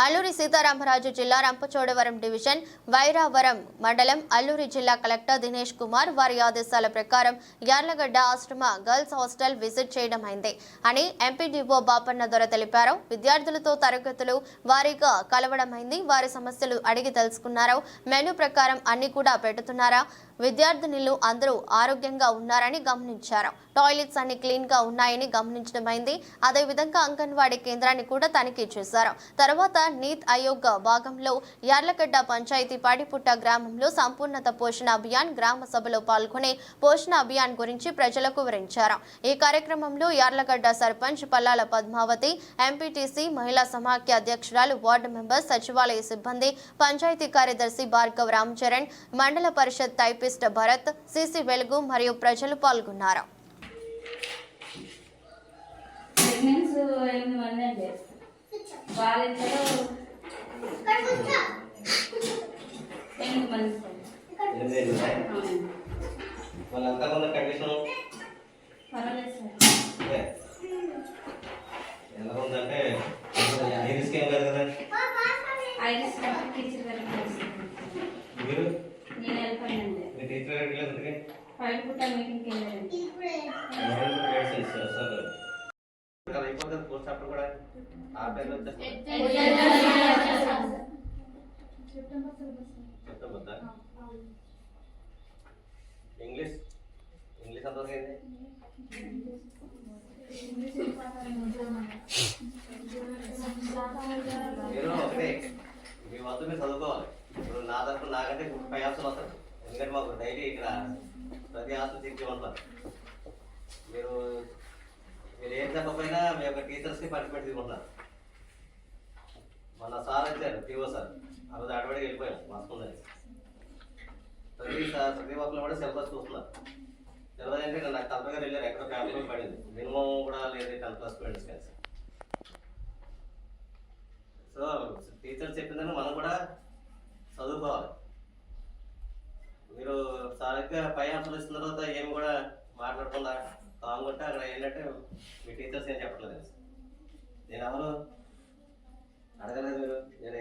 అల్లూరి సీతారామరాజు జిల్లా రంపచోడవరం డివిజన్ వైరావరం మండలం అల్లూరి జిల్లా కలెక్టర్ దినేష్ కుమార్ వారి ఆదేశాల ప్రకారం యార్లగడ్డ ఆశ్రమ గర్ల్స్ హాస్టల్ విజిట్ చేయడం అయింది అని ఎంపీడీఓ బాపన్న దొర తెలిపారు. విద్యార్థులతో తరగతులు వారిగా కలవడమైంది వారి సమస్యలు అడిగి తెలుసుకున్నారు. మెనూ ప్రకారం అన్ని కూడా పెడుతున్నారా? విద్యార్థినులు అందరూ ఆరోగ్యంగా ఉన్నారని గమనించారు. టాయిలెట్స్ అన్ని క్లీన్గా ఉన్నాయని గమనించడమైంది. అదేవిధంగా అంగన్వాడీ కేంద్రాన్ని కూడా తనిఖీ చేశారు. తర్వాత నీత్ ఆయోగ్ భాగంలో యార్లగడ్డ పంచాయతీ పాడిపుట్ట గ్రామంలో సంపూర్ణత పోషణ అభియాన్ గ్రామ సభలో పాల్గొని పోషణ అభియాన్ గురించి ప్రజలకు వివరించారు. ఈ కార్యక్రమంలో యార్లగడ్డ సర్పంచ్ పల్లాల పద్మావతి ఎంపీటీసీ మహిళా సమాఖ్య అధ్యక్షురాలు వార్డు మెంబర్ సచివాలయ సిబ్బంది పంచాయతీ కార్యదర్శి భార్గవ్ రామ్ చరణ్ మండల పరిషత్ టైపిస్ట్ భరత్ సిసి వెలుగు మరియు ప్రజలు పాల్గొన్నారు. వాళ్ళంతా ఉన్న కండిషన్ ఎలా ఉందంటే ఐరిస్కి ఏం కాదు. కదా ఐరిస్ టీచర్ గారికి తెలుస్తుంది. మీరు నేను వెళ్ళిపోయానండి మీ టీచర్ గారికి లేదు అందుకే ఫైవ్ పుట్ట మీటింగ్కి వెళ్ళానండి ఎవరైనా గైడ్స్ ఇస్తారు సార్ కదా అయిపోతుంది పోస్ట్ అప్పుడు కూడా ఆ వచ్చేస్తాం చెప్తాం ఇంగ్లీష్. ఇంగ్లీష్ అంతవరకు ఏంటి మీరు ఒకటే మీ వద్ద మీరు చదువుకోవాలి. ఇప్పుడు నా తరఫున నాకంటే ఫైవ్ ఆప్షన్ వస్తారు. ఎందుకంటే మాకు డైలీ ఇక్కడ ప్రతి ఆప్షన్ చెక్ ఉంటారు. మీరు మీరు ఏం చెప్పకపోయినా మీ యొక్క టీచర్స్కి పనిష్మెంట్ తీసుకుంటారు మన సార్ వచ్చారు టీఓ సార్. ఆ రోజు అడవడికి వెళ్ళిపోయాం మా స్కూల్ నుంచి. ప్రతి సార్ ప్రతి ఒక్కరు కూడా సిలబస్ చూస్తున్నారు. సిలబస్ అంటే నాకు టెన్త్ గారు వెళ్ళారు ఎక్కడో ఫ్యామిలీ పడింది. మినిమం కూడా లేదు టెన్త్ క్లాస్ స్టూడెంట్స్ కలిసి. సో టీచర్ చెప్పిందని మనం కూడా చదువుకోవాలి. మీరు సరిగ్గా పై అసలు తర్వాత ఏం కూడా మాట్లాడకుండా కాంగుంటే అక్కడ ఏంటంటే మీ టీచర్స్ ఏం చెప్పట్లేదు. నేను ఎవరు